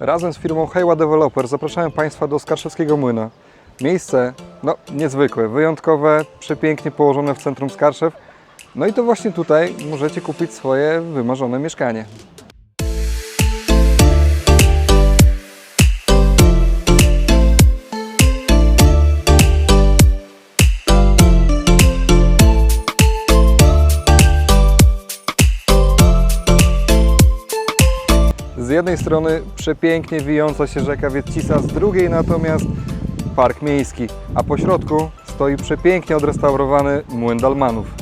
Razem z firmą Hejła Developer zapraszamy Państwa do Skarszewskiego Młyna. Miejsce, no, niezwykłe, wyjątkowe, przepięknie położone w centrum Skarszew. No i to właśnie tutaj możecie kupić swoje wymarzone mieszkanie. Z jednej strony przepięknie wijąca się rzeka Wietcisa, z drugiej natomiast park miejski, a po środku stoi przepięknie odrestaurowany młyn Dalmanów.